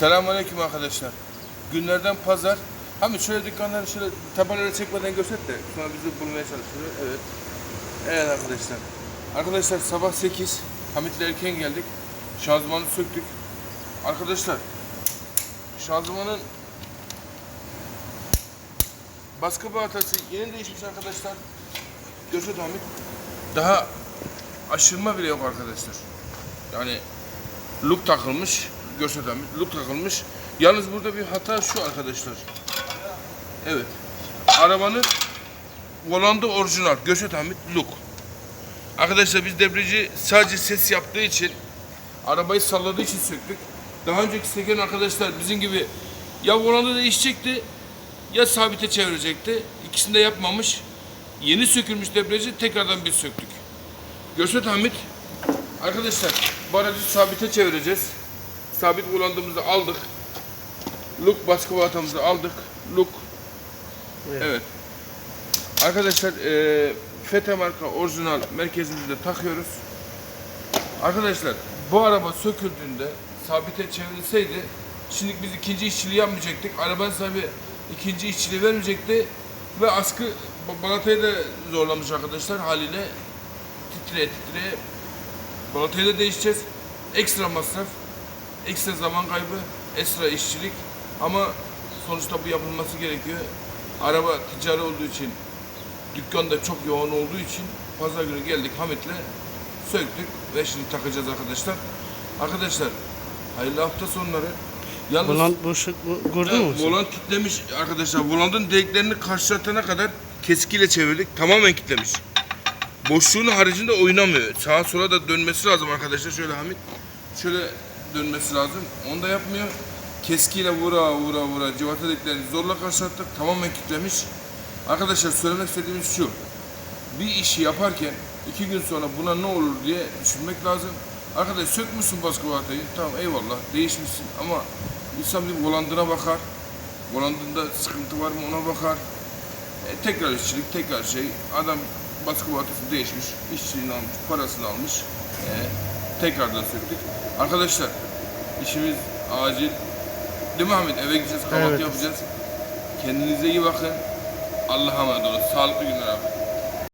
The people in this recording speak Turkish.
Selamünaleyküm arkadaşlar. Günlerden pazar. Hamit şöyle dükkanları şöyle tabelaları çekmeden göster de sonra bizi bulmaya çalışıyor. Evet. Evet arkadaşlar. Arkadaşlar sabah 8. Hamit'le erken geldik. Şanzımanı söktük. Arkadaşlar şanzımanın baskı balatası yeni değişmiş arkadaşlar. Görsün Hamit. Daha aşırma bile yok arkadaşlar. Yani look takılmış. Look takılmış. Yalnız burada bir hata şu arkadaşlar. Evet. Arabanın volanda orijinal. Görsel Hamit look. Arkadaşlar biz debrici sadece ses yaptığı için arabayı salladığı için söktük. Daha önceki seken arkadaşlar bizim gibi ya volanda değişecekti ya sabite çevirecekti. İkisini de yapmamış. Yeni sökülmüş debriyajı tekrardan biz söktük. Görsel Hamit. Arkadaşlar bu aracı sabite çevireceğiz. Sabit kullandığımızda aldık. Look baskı baltamızı aldık. Look. Evet. Arkadaşlar eee Fete marka orijinal merkezimizi de takıyoruz. Arkadaşlar bu araba söküldüğünde sabite çevrilseydi şimdi biz ikinci işçiliği yapmayacaktık. Arabanın sahibi ikinci işçiliği vermeyecekti ve askı balatayı da zorlamış arkadaşlar haliyle titreye titreye balatayı da değişeceğiz. Ekstra masraf, ekstra zaman kaybı, ekstra işçilik ama sonuçta bu yapılması gerekiyor. Araba ticari olduğu için Dükkan da çok yoğun olduğu için pazar günü geldik Hamit'le söktük ve şimdi takacağız arkadaşlar. Arkadaşlar hayırlı hafta sonları. Yalnız Volan boşluk gördün mü? Evet, sen? volan kitlemiş arkadaşlar. Volanın deliklerini karşılatana kadar keskiyle çevirdik. Tamamen kitlemiş. Boşluğun haricinde oynamıyor. Sağa sola da dönmesi lazım arkadaşlar. Şöyle Hamit. Şöyle dönmesi lazım. Onu da yapmıyor. Keskiyle vura vura vura civata deliklerini zorla karşılattık. Tamamen kitlemiş. Arkadaşlar söylemek istediğimiz şu. Bir işi yaparken iki gün sonra buna ne olur diye düşünmek lazım. Arkadaş sökmüşsün baskı balatayı. Tamam eyvallah değişmişsin ama insan bir volandına bakar. Volandında sıkıntı var mı ona bakar. E, tekrar işçilik, tekrar şey. Adam baskı balatası değişmiş, işçiliğini almış, parasını almış. E, tekrardan söktük. Arkadaşlar işimiz acil. Değil mi Ahmet? Eve gideceğiz, kahvaltı Evet. yapacağız. Kendinize iyi bakın. Allah'a emanet olun. Sağlıklı günler abi.